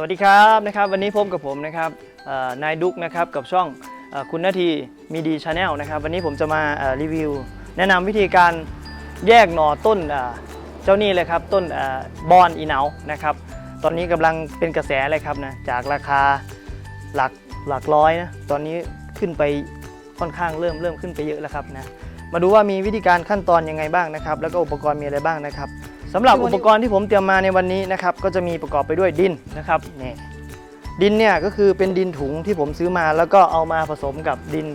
สวัสดีครับนะครับวันนี้พบกับผมนะครับนายดุ๊กนะครับกับช่องคุณนาทีมีดีชาแนลนะครับวันนี้ผมจะมารีวิว แนะนำวิธีการแยกหน่อต้นเจ้านี่เลยครับต้นบอนอีเหนานะครับตอนนี้กำลังเป็นกระแสเลยครับนะจากราคาหลักหลักร้อยนะตอนนี้ขึ้นไปค่อนข้างเริ่มเริ่มขึ้นไปเยอะแล้วครับนะมาดูว่ามีวิธีการขั้นตอนยังไงบ้างนะครับ แล้วก็อุปกรณ์มีอะไรบ้างนะครับ สำหรับอุปกรณ์ที่ผมเตรียมมาในวันนี้นะครับก็จะมีประกอบไปด้วยดินนะครับนี่ดินเนี่ยก็คือเป็นดินถุงที่ผมซื้อมา แล้วก็เอามาผสมกับดิน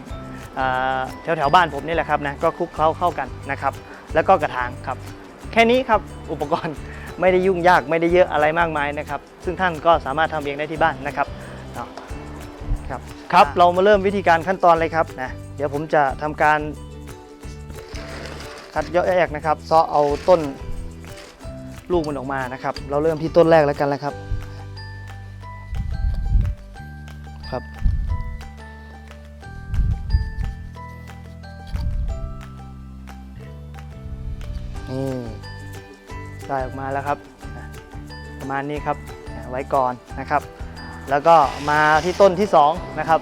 แถวแถวๆบ้านผมนี่แหละครับนะก็คลุกเคล้าเข้ากันนะครับแล้วก็กระถางครับ แค่นี้ครับอุปกรณ์ไม่ได้ยุ่งยากไม่ได้เยอะอะไรมากมายนะครับ ซึ่งท่านก็สามารถทำเองได้ที่บ้านนะครับเนาะครับครับเรามาเริ่มวิธีการขั้นตอนเลยครับนะเดี๋ยวผมจะทำการคัดแยกนะครับเซาะเอาต้น ลูกมันออกมานะครับ เราเริ่มที่ต้นแรกแล้วกันแล้วครับครับนี่ได้ออกมาแล้วครับ ประมาณนี้ครับไว้ก่อนนะครับ แล้วก็มาที่ต้นที่สองนะครับ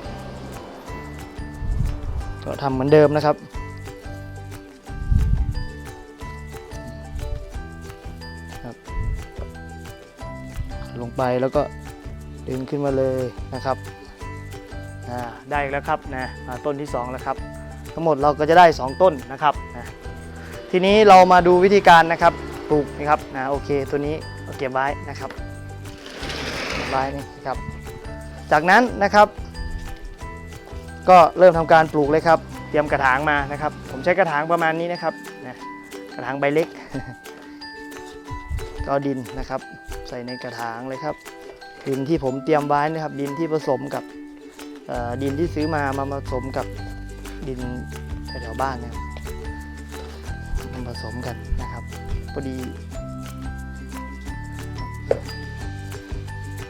ก็ทำเหมือนเดิมนะครับ ลงไปแล้วก็ดึงขึ้นมาเลยนะครับได้แล้วครับนะต้นที่2แล้วครับ ทั้งหมดเราก็จะได้ 2 ต้นนะครับนะทีนี้เรามาดูวิธีการนะครับปลูกนะครับนะโอเคตัวนี้เอาเก็บไว้นะครับเก็บไว้นี่ครับ จากนั้นนะครับ ก็เริ่มทำการปลูกเลยครับ เตรียมกระถางมานะครับ ผมใช้กระถางประมาณนี้นะครับนะกระถางใบเล็ก ก็ดินนะครับ ใส่ในกระถางเลยครับ ดินที่ผมเตรียมไว้นะครับ ดินที่ผสมกับดินที่ซื้อมามาผสมกับดินแถวๆบ้านนะครับมันผสมกันนะครับพอดี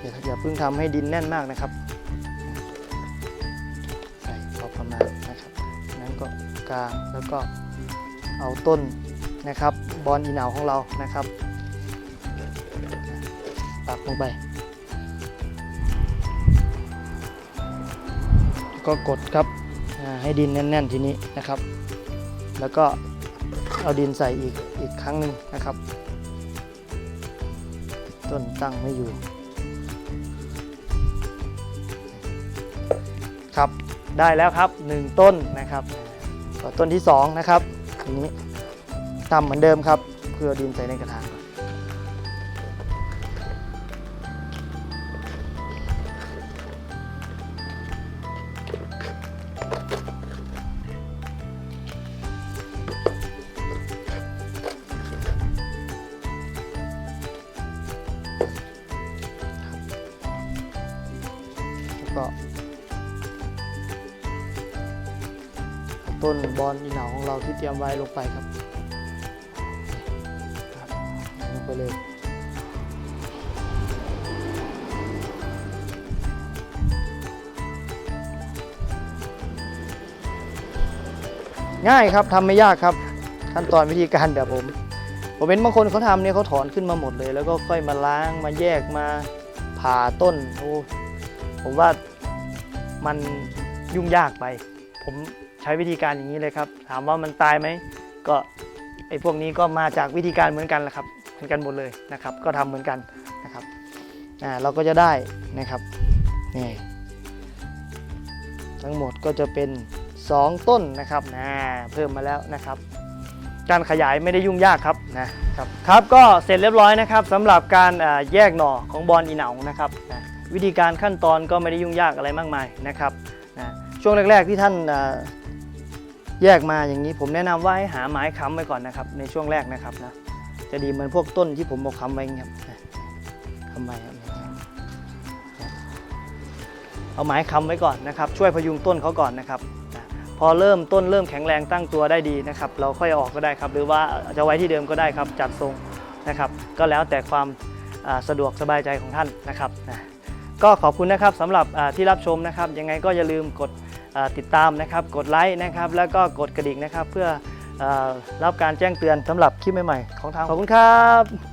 อย่าอย่าเพิ่งทำให้ดินแน่นมากนะครับ ใส่พอประมาณนะครับนั้นก็กลางแล้วก็เอาต้นนะครับ บอลอีเหนาของเรานะครับ ปักลงไป ก็กดครับให้ดินแน่นๆทีนี้นะครับ แล้วก็เอาดินใส่อีกอีกครั้งหนึ่งนะครับ ต้นตั้งไม่อยู่ ครับได้แล้วครับ 1 ต้นนะครับต้นที่ 2 นะครับทีนี้ทำเหมือนเดิมครับเพื่อดินใส่ในกระถาง ก็ต้นบอลอีเหนาของเราที่เตรียมไว้ลงไปครับครับลงไปเลยง่ายครับทำไม่ยากครับ ขั้นตอนวิธีการแบบผม ผมเห็นบางคนเขาทำเนี่ยเขาถอนขึ้นมาหมดเลย แล้วก็ค่อยมาล้างมาแยกมาผ่าต้นโอ้ ผมว่ามันยุ่งยากไป ผมใช้วิธีการอย่างนี้เลยครับ ถามว่ามันตายไหมก็ไอ้พวกนี้ก็มาจากวิธีการเหมือนกันแหละครับเหมือนกันหมดเลยนะครับ ก็ทำเหมือนกันนะครับอ่าเราก็จะได้นะครับนี่ทั้งหมดก็จะเป็น 2 ต้นนะครับนะเพิ่มมาแล้วนะครับ การขยายไม่ได้ยุ่งยากครับนะครับครับก็เสร็จเรียบร้อยนะครับสำหรับการแยกหน่อของบอลอีเหนานะครับนะ วิธีการขั้นตอนก็ไม่ได้ยุ่งยากอะไรมากมายนะครับนะช่วงแรก ๆ ที่ท่านแยกมาอย่างนี้ผมแนะนำว่าให้หาไม้ค้ำไว้ก่อนนะครับ ในช่วงแรกนะครับนะจะดีเหมือนพวกต้นที่ผมบอกค้ำไว้ครับค้ำไว้ครับเอาไม้ค้ำไว้ก่อนนะครับ ช่วยพยุงต้นเขาก่อนนะครับพอเริ่มต้นเริ่มแข็งแรงตั้งตัวได้ดีนะครับ เราค่อยออกก็ได้ครับ หรือว่าจะไว้ที่เดิมก็ได้ครับจัดทรงนะครับ ก็แล้วแต่ความสะดวกสบายใจของท่านนะครับนะ ก็ขอบคุณนะครับสำหรับที่รับชมนะครับ ยังไงก็อย่าลืมกดติดตามนะครับ กดไลค์นะครับ แล้วก็กดกระดิ่งนะครับ เพื่ออรับการแจ้งเตือนสำหรับคลิปใหม่ๆของทางขอบคุณครับ